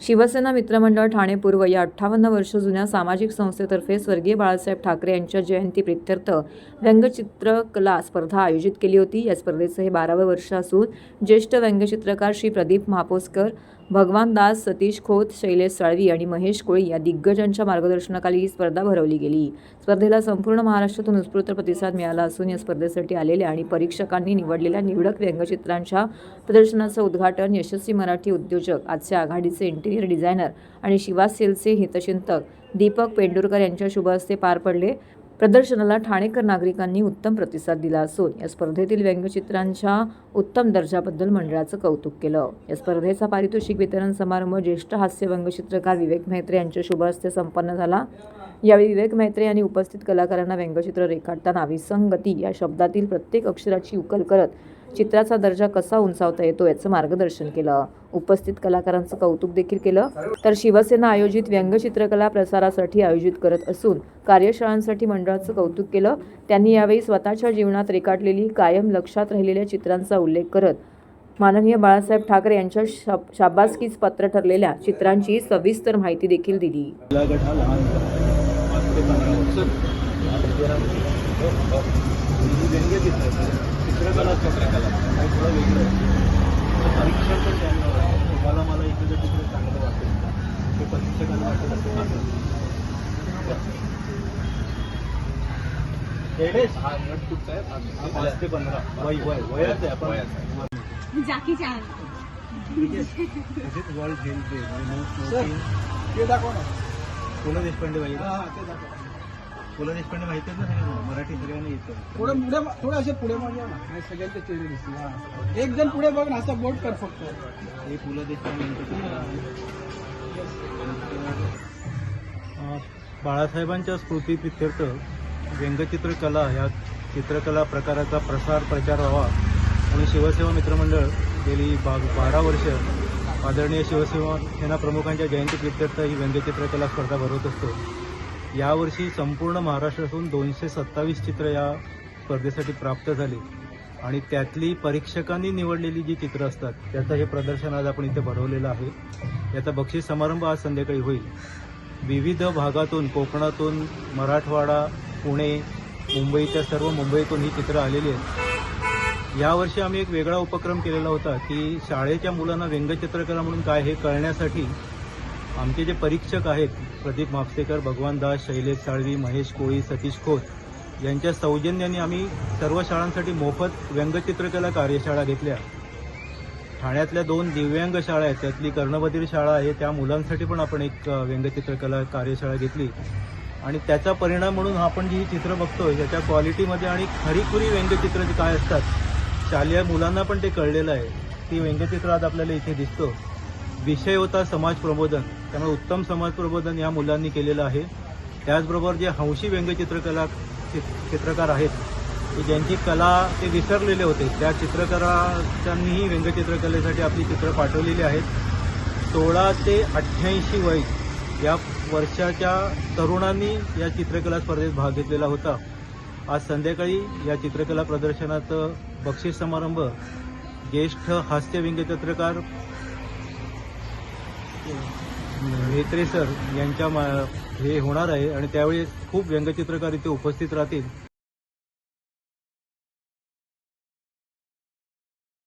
शिवसेना मित्रमंडळ ठाणे पूर्व या अठ्ठावन्न वर्ष जुन्या सामाजिक संस्थेतर्फे स्वर्गीय बाळासाहेब ठाकरे यांच्या जयंती प्रित्यर्थ व्यंगचित्रकला स्पर्धा आयोजित केली होती. या स्पर्धेचं हे बारावं वर्ष असून ज्येष्ठ व्यंगचित्रकार श्री प्रदीप महापोसकर भगवान दास सतीश खोत शैलेश साळवी आणि महेश कोळी या दिग्गजांच्या मार्गदर्शनाखाली ही स्पर्धा भरवली गेली. स्पर्धेला संपूर्ण महाराष्ट्रातून उत्स्फूर्त प्रतिसाद मिळाला असून या स्पर्धेसाठी आलेल्या आणि परीक्षकांनी निवडलेल्या निवडक व्यंगचित्रांच्या प्रदर्शनाचं उद्घाटन यशस्वी मराठी उद्योजक आजचे आघाडीचे इंटिरियर डिझायनर आणि शिवा सेलचे हितचिंतक दीपक पेंडुरकर यांच्या शुभ हस्ते पार पडले. प्रदर्शनाला ठाणेकर नागरिकांनी उत्तम प्रतिसाद दिला असून या स्पर्धेतील व्यंगचित्रांच्या उत्तम दर्जाबद्दल मंडळाचं कौतुक केलं. या स्पर्धेचा पारितोषिक वितरण समारंभ ज्येष्ठ हास्य व्यंगचित्रकार विवेक म्हेत्रे यांच्या शुभहस्ते संपन्न झाला. यावेळी विवेक म्हेत्रे यांनी उपस्थित कलाकारांना व्यंगचित्र रेखाटताना विसंगती या शब्दातील प्रत्येक अक्षराची उकल करत चित्राचा दर्जा कसा उंचावता येतो याचं मार्गदर्शन केलं. उपस्थित कलाकारांचं कौतुक देखील केलं. तर शिवसेना आयोजित व्यंगचित्रकला प्रसारासाठी आयोजित करत असून कार्यशाळांसाठी मंडळाचं कौतुक केलं. त्यांनी यावेळी स्वतःच्या जीवनात रेखाटलेली कायम लक्षात राहिलेल्या चित्रांचा उल्लेख करत माननीय बाळासाहेब ठाकरे यांच्या शाब शाबासकीच पात्र ठरलेल्या चित्रांची सविस्तर माहिती देखील दिली. हा ही व्यंग्यचित्र आहे. चित्रकला चित्रकला काही थोडं वेगळं आहे त्यांना आहे. तुम्हाला मला एखादं चित्र चांगलं वाटेल ते परीक्षकांना वाटेल असं नाही. एवढेच? हा पाच ते पंधरा वय वय वयाचं आहे आपण जाकी चान वर्ल्ड हेल्थ डे ते दाखव ना देशपांडे बाई पु ल देशपांडे माहिती आहे ना सगळ्यांना? मराठी सगळ्यांना येतं पुढे पुढे थोडं असे पुढे मागे ना सगळ्यांचे चेहरे दिसतील हा. एक जण पुढे बघ ना असा बोट कर फक्त हे पु ल देशपांडे यांचं. अं, बाळासाहेबांच्या स्मृतीप्रित्यर्थ व्यंगचित्रकला या चित्रकला प्रकाराचा प्रसार प्रचार व्हावा आणि शिवसेवा मित्रमंडळ गेली बा बारा वर्ष आदरणीय शिवसेना सेना प्रमुखांच्या जयंतीप्रित्यर्थ ही व्यंगचित्रकला स्पर्धा भरवत असतो यावर्षी संपूर्ण महाराष्ट्रातून दोनशे सत्तावीस चित्र या स्पर्धेसाठी प्राप्त झाली. आणि त्यातली परीक्षकांनी निवडलेली जी चित्रं असतात त्याचं हे प्रदर्शन आज आपण इथे भरवलेलं आहे. याचा बक्षीस समारंभ आज संध्याकाळी होईल. विविध भागातून कोकणातून मराठवाडा पुणे मुंबईच्या सर्व मुंबईतून ही चित्रं आलेली आहेत. यावर्षी आम्ही एक वेगळा उपक्रम केलेला होता की शाळेच्या मुलांना व्यंगचित्रकला म्हणून काय हे कळण्यासाठी आमचे जे परीक्षक आहेत प्रदीप म्हापसेकर भगवान दास शैलेश साळवी महेश कोळी सतीश खोत यांच्या सौजन्याने आम्ही सर्व शाळांसाठी मोफत व्यंगचित्रकला कार्यशाळा घेतल्या. ठाण्यातल्या दोन दिव्यांग शाळा आहेत त्यातली कर्णबधीर शाळा आहे त्या मुलांसाठी पण आपण एक व्यंगचित्रकला कार्यशाळा घेतली. आणि त्याचा परिणाम म्हणून आपण जी ही चित्र बघतोय त्याच्या क्वालिटीमध्ये आणि खरीखुरी व्यंगचित्र जी काय असतात शालेय मुलांना पण ते कळलेलं आहे. ती व्यंगचित्र आज आपल्याला इथे दिसतो. विषय होता समाज प्रबोधन. त्यामुळे उत्तम समाज प्रबोधन या मुलांनी केलेलं आहे. त्याचबरोबर जे हौशी व्यंगचित्रकला चित्रकार आहेत की ज्यांची कला ते विसरलेले होते त्या चित्रकारांनीही व्यंगचित्रकलेसाठी आपली चित्र पाठवलेली आहेत. सोळा ते अठ्ठ्याऐंशी वय या वर्षाच्या तरुणांनी या चित्रकला स्पर्धेत भाग घेतलेला होता. आज संध्याकाळी या चित्रकला प्रदर्शनाचं बक्षीस समारंभ ज्येष्ठ हास्य व्यंगचित्रकार म्हेत्रे सर यांच्या मा हे होणार आहे आणि त्यावेळी खूप व्यंगचित्रकार इथे उपस्थित राहतील.